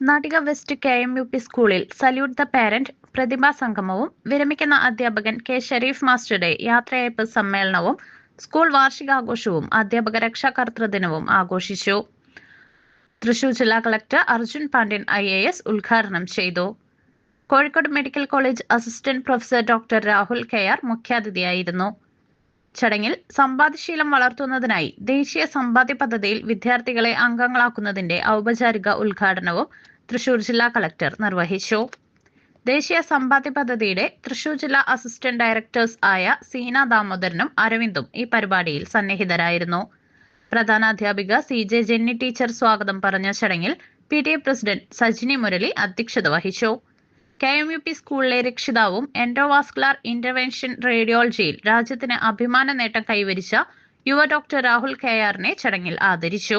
Nattika west K M U P സ്കൂളിൽ salute the parent പ്രതിഭാ സംഗമവും വിരമിക്കുന്ന അധ്യാപകൻ കെ ഷരീഫ് മാസ്റ്ററുടെ യാത്രയയപ്പ് സമ്മേളനവും സ്കൂൾ വാർഷികാഘോഷവും അധ്യാപക രക്ഷാകർതൃ ദിനവും ആഘോഷിച്ചു. തൃശൂർ ജില്ലാ collector Arjun Pandian I A S ഉദ്ഘാടനം ചെയ്തു. Kozhikode medical college assistant professor doctor Rahul K R മുഖ്യാതിഥിയായിരുന്നു. ചടങ്ങിൽ സമ്പാദ്യശീലം വളർത്തുന്നതിനായി ദേശീയ സമ്പാദ്യ പദ്ധതിയിൽ വിദ്യാർത്ഥികളെ അംഗങ്ങളാക്കുന്നതിന്റെ ഔപചാരിക ഉദ്ഘാടനവും തൃശൂർ ജില്ലാ കളക്ടർ നിർവഹിച്ചു. ദേശീയ സമ്പാദ്യ പദ്ധതിയുടെ തൃശൂർ ജില്ലാ അസിസ്റ്റന്റ് ഡയറക്ടേഴ്സ് ആയ സീന ദാമോദരനും അരവിന്ദും ഈ പരിപാടിയിൽ സന്നിഹിതരായിരുന്നു. പ്രധാനാധ്യാപിക സി ജെ ജെന്നി ടീച്ചർ സ്വാഗതം പറഞ്ഞ ചടങ്ങിൽ P T A president Sajini Murali അധ്യക്ഷത വഹിച്ചു. കെ എം യു പി സ്കൂളിലെ രക്ഷിതാവും എൻഡോവാസ്കുലാർ ഇന്റർവെൻഷൻ റേഡിയോളജിയിൽ രാജ്യത്തിന് അഭിമാന നേട്ടം കൈവരിച്ച യുവ ഡോക്ടർ രാഹുൽ കെ ആറിനെ ചടങ്ങിൽ ആദരിച്ചു.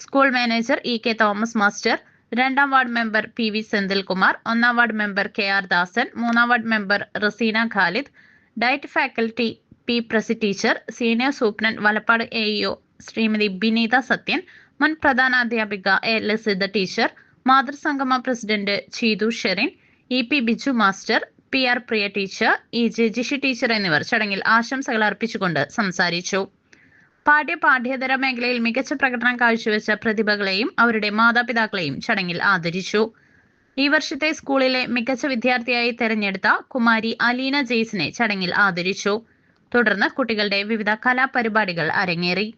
School manager E K Thomas master രണ്ടാം ward member P V Senthilkumar ഒന്നാം ward member K R Dasan മൂന്നാം ward member Raseena Khalid DIET faculty P Prasi teacher senior superintendent Valappad A E O Shrimati Bineetha Sathyan മുൻ പ്രധാനാധ്യാപിക A Lasitha teacher മാതൃസംഗമ president Cheethu Sherin E P Biju master P R Priya teacher E J Jishi teacher എന്നിവർ ചടങ്ങിൽ ആശംസകൾ അർപ്പിച്ചുകൊണ്ട് സംസാരിച്ചു. പാഠ്യ പാഠ്യേതര മേഖലയിൽ മികച്ച പ്രകടനം കാഴ്ചവെച്ച പ്രതിഭകളെയും അവരുടെ മാതാപിതാക്കളെയും ചടങ്ങിൽ ആദരിച്ചു. ഈ വർഷത്തെ സ്കൂളിലെ മികച്ച വിദ്യാർത്ഥിയായി തെരഞ്ഞെടുത്ത കുമാരി അലീന ജെയ്സിനെ ചടങ്ങിൽ ആദരിച്ചു. തുടർന്ന് കുട്ടികളുടെ വിവിധ കലാപരിപാടികൾ അരങ്ങേറി.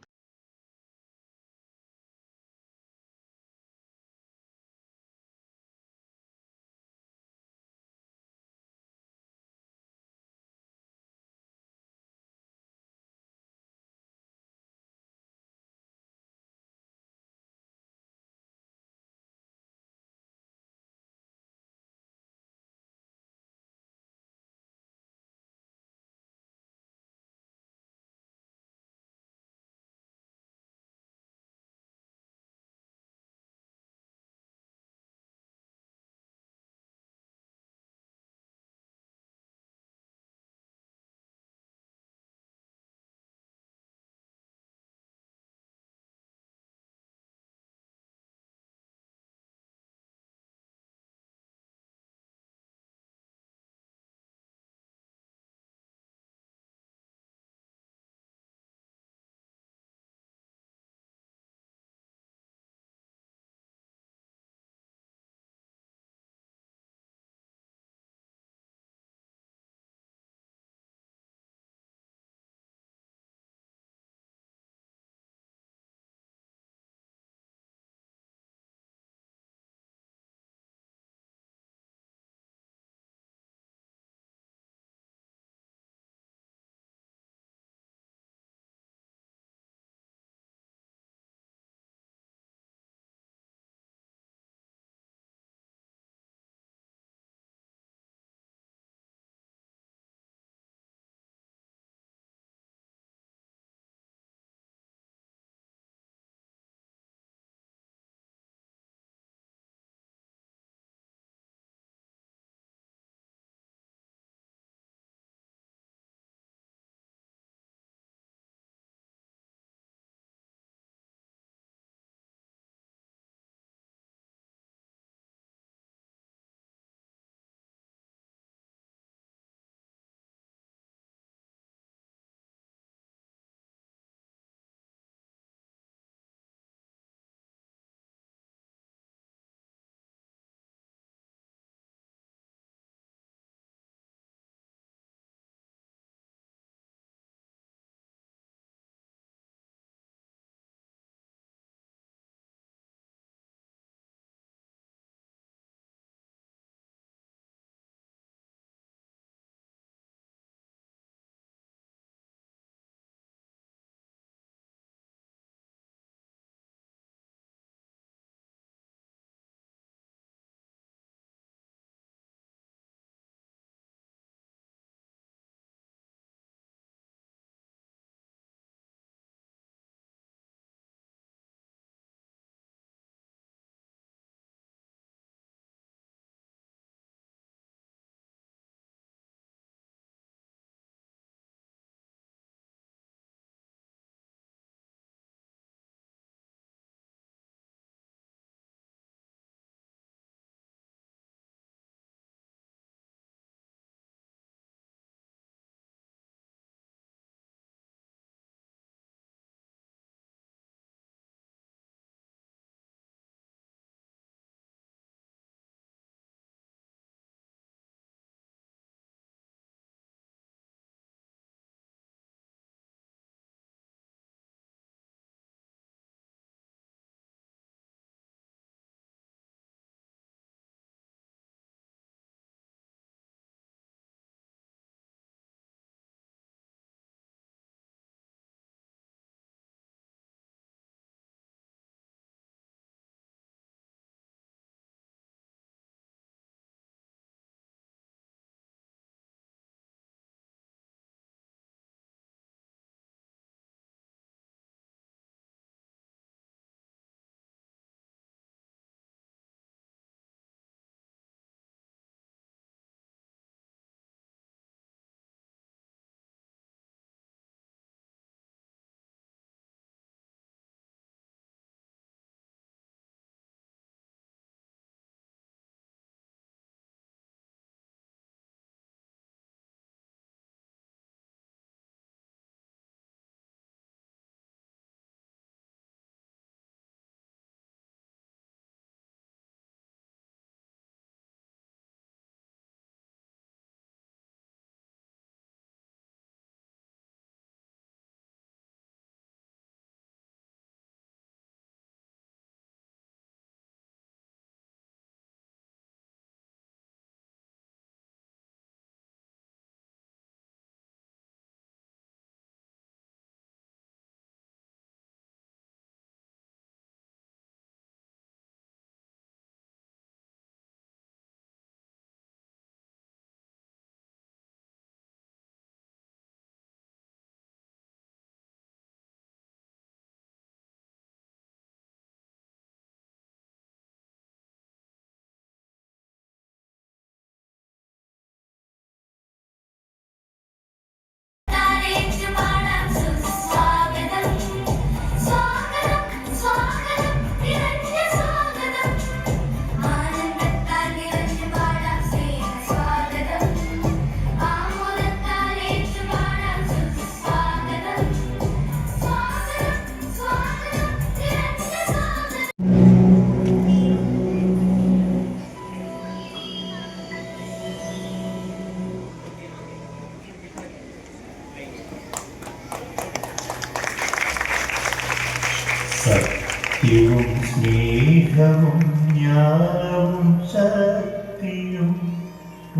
ബലവും ശക്തിയും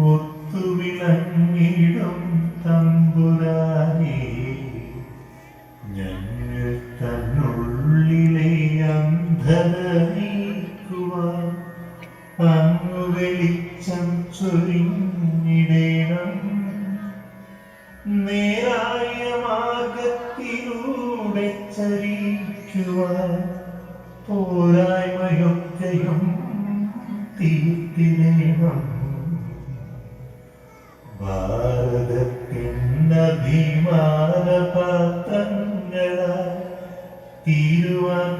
ഒത്തുവിളങ്ങിടും തമ്പുരാനേ. ഞങ്ങൾ തന്നുള്ളിലെ അന്ധത നീക്കുവാൻ അങ്ങു വെളിച്ചം ചൊരിഞ്ഞിടേണം. നേരായ മാർഗത്തിലൂടെ ചരിക്കുവാൻ പോരായ്മയൊക്കെയും തീർത്തിടേണം ഭാരതത്തിനഭിമാന പാത്രങ്ങളായി തീരുവാൻ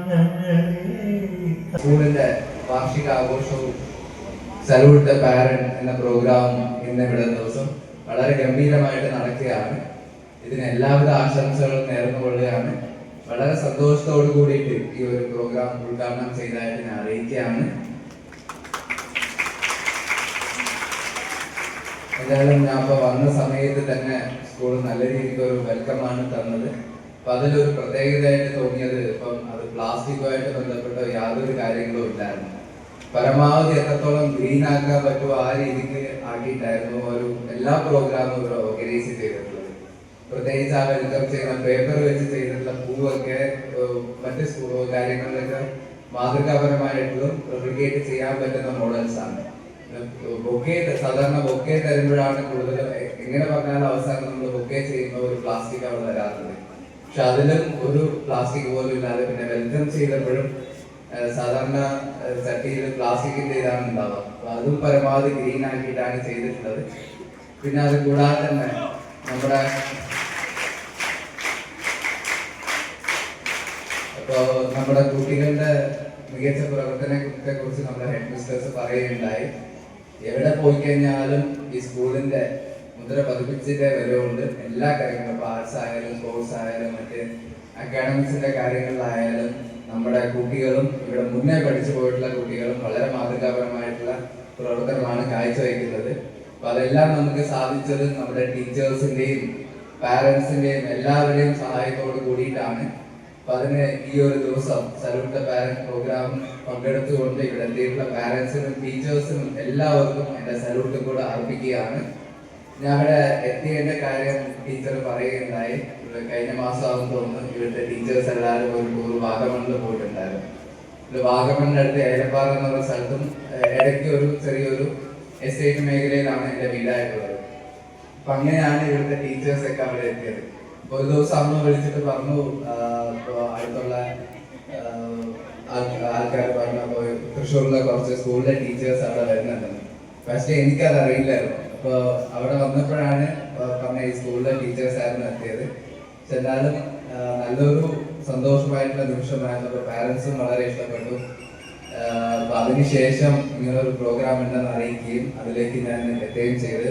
സ്കൂളിന്റെ വാർഷിക ആഘോഷവും സലൂട്ട് പാരന്റ് എന്ന പ്രോഗ്രാം ഇന്ന് ഇവിടെ ദിവസം വളരെ ഗംഭീരമായിട്ട് നടക്കുകയാണ്. ഇതിന് എല്ലാവിധ ആശംസകളും നേർന്നുകൊള്ളുകയാണ്. വളരെ സന്തോഷത്തോടു കൂടിയിട്ട് ഈ ഒരു പ്രോഗ്രാം ഉദ്ഘാടനം ചെയ്തതായിട്ട് ഞാൻ അറിയിക്കുകയാണ്. എന്തായാലും ഞാൻ അപ്പൊ വന്ന സമയത്ത് തന്നെ സ്കൂൾ നല്ല രീതിക്ക് ഒരു വെൽക്കം ആണ് തന്നത്. അപ്പൊ അതിലൊരു പ്രത്യേകതയായിട്ട് തോന്നിയത് ഇപ്പം അത് പ്ലാസ്റ്റിക്കുമായിട്ട് ബന്ധപ്പെട്ട യാതൊരു കാര്യങ്ങളും ഇല്ലായിരുന്നു. പരമാവധി എത്രത്തോളം ഗ്രീൻ ആക്കാൻ പറ്റുമോ ആ രീതിക്ക് ആക്കിയിട്ടായിരുന്നു ഒരു എല്ലാ പ്രോഗ്രാമും ഇവിടെ ഓർഗനൈസ് ചെയ്തിട്ടുള്ളത്. പ്രത്യേകിച്ച് ആ വെൽക്കം ചെയ്യുന്ന പേപ്പർ വെച്ച് ചെയ്തിട്ടുള്ള പൂവൊക്കെ മറ്റ് സ്കൂൾ കാര്യങ്ങളിലൊക്കെ മാതൃകാപരമായിട്ടുള്ളതും റെപ്ലിക്കേറ്റ് ചെയ്യാൻ പറ്റുന്ന മോഡൽസ് ആണ്. ബൊക്കെ സാധാരണ ബൊക്കെ തരുമ്പോഴാണ് കൂടുതൽ എങ്ങനെ പറഞ്ഞാലും അവസാനം നമ്മൾ ബൊക്കെ ചെയ്യുന്ന ഒരു പ്ലാസ്റ്റിക് അവിടെ തരാറുണ്ട് പക്ഷെ അതിലും ഒരു പ്ലാസ്റ്റിക് പോലും ഇല്ലാതെ പിന്നെ വെൽക്കം ചെയ്തപ്പോഴും സാധാരണ ചട്ടിയിൽ പ്ലാസ്റ്റിക്കിന്റെ ഇതാണ് ഉണ്ടാവുക. അതും പരമാവധി ഗ്രീൻ ആക്കിയിട്ടാണ് ചെയ്തിട്ടുള്ളത്. പിന്നെ അത് കൂടാതെ തന്നെ നമ്മുടെ ഇപ്പോ നമ്മുടെ കുട്ടികളുടെ മികച്ച പ്രവർത്തനത്തെ കുറിച്ച് നമ്മുടെ ഹെഡ് മിസ്റ്റേഴ്സ് പറയുകയുണ്ടായി. എവിടെ പോയി കഴിഞ്ഞാലും ഈ സ്കൂളിന്റെ മുദ്ര പതിപ്പിച്ചിട്ടേ വരവുണ്ട് എല്ലാ കാര്യങ്ങളും ആർട്സ് ആയാലും സ്പോർട്സ് ആയാലും മറ്റ് അക്കാഡമിക്സിന്റെ കാര്യങ്ങളിലായാലും നമ്മുടെ കുട്ടികളും ഇവിടെ മുന്നേ പഠിച്ചു പോയിട്ടുള്ള കുട്ടികളും വളരെ മാതൃകാപരമായിട്ടുള്ള പ്രവർത്തനമാണ് കാഴ്ചവെക്കുന്നത് അപ്പൊ അതെല്ലാം നമുക്ക് സാധിച്ചത് നമ്മുടെ ടീച്ചേഴ്സിന്റെയും പാരന്റ്സിന്റെയും എല്ലാവരുടെയും സഹായത്തോട് കൂടിയിട്ടാണ്. അപ്പൊ അതിന് ഈ ഒരു ദിവസം സലൂട്ട് പാരന്റ് പ്രോഗ്രാം പങ്കെടുത്തുകൊണ്ട് ഇവിടെ എത്തിയിട്ടുള്ള പാരന്റ്സിനും ടീച്ചേഴ്സിനും എല്ലാവർക്കും എന്റെ സലൂട്ട് കൂടെ അർപ്പിക്കുകയാണ്. ഇവിടെ എത്തിയതിന്റെ കാര്യം ടീച്ചർ പറയുകയുണ്ടായി. കഴിഞ്ഞ മാസമാകും തോന്നുന്നു ഇവിടുത്തെ ടീച്ചേഴ്സ് എല്ലാവരും ഒരു ടൂർ വാഗമണ്ണിൽ പോയിട്ടുണ്ടായിരുന്നു. ഇത് വാഗമണിന്റെ അടുത്ത് ഏലപ്പാറ എന്നുള്ള സ്ഥലത്തും ഇടയ്ക്ക് ഒരു ചെറിയൊരു എസ്റ്റേറ്റ് മേഖലയിലാണ് എന്റെ വീടായിട്ടുള്ളത്. അപ്പം അങ്ങനെയാണ് ഇവിടുത്തെ ടീച്ചേഴ്സ് ഒക്കെ അവിടെ എത്തിയത്. ഒരു ദിവസം അമ്മ വിളിച്ചിട്ട് പറഞ്ഞു അടുത്തുള്ള ആൾക്കാർ പറഞ്ഞു അപ്പൊ തൃശ്ശൂരിലെ കുറച്ച് സ്കൂളിലെ ടീച്ചേഴ്സ് അവിടെ വരുന്നുണ്ടെന്ന് പക്ഷെ എനിക്കത് അറിയില്ലായിരുന്നു. അപ്പോൾ അവിടെ വന്നപ്പോഴാണ് പറഞ്ഞ ഈ സ്കൂളിലെ ടീച്ചേഴ്സ് ആയിരുന്നു എത്തിയത്. പക്ഷെ എന്നാലും നല്ലൊരു സന്തോഷമായിട്ടുള്ള നിമിഷമായിരുന്നു. അപ്പൊ പാരൻസും വളരെ ഇഷ്ടപ്പെട്ടു. അപ്പോൾ അപ്പൊ അതിനുശേഷം ഇങ്ങനെ ഒരു പ്രോഗ്രാം ഉണ്ടെന്ന് അറിയിക്കുകയും അതിലേക്ക് ഞാൻ എത്തുകയും ചെയ്ത്.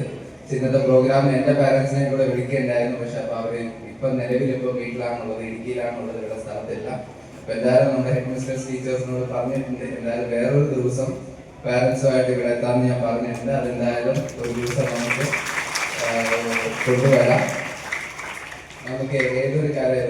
ഇന്നത്തെ പ്രോഗ്രാം എന്റെ പാരന്റ്സിനെ കൂടെ വിളിക്കണ്ടായിരുന്നു പക്ഷെ അപ്പൊ അവർ ഇപ്പൊ നിലവിലിപ്പോ വീട്ടിലാണുള്ളത് ഇടുക്കിയിലാണുള്ളത് ഇവിടെ സ്ഥലത്തില്ല. അപ്പൊ എന്തായാലും നമ്മുടെ ഹെഡ് മിസ്റ്റേഴ്സ് ടീച്ചേഴ്സിനോട് പറഞ്ഞിട്ടുണ്ട്. എന്തായാലും വേറൊരു ദിവസം പാരന്റ്സുമായിട്ട് ഇവിടെ എത്താമെന്ന് ഞാൻ പറഞ്ഞിട്ടുണ്ട്. അതെന്തായാലും ഒരു ദിവസം നമുക്ക് കൊണ്ടുവരാം. നമുക്ക് ഏതൊരു കാര്യം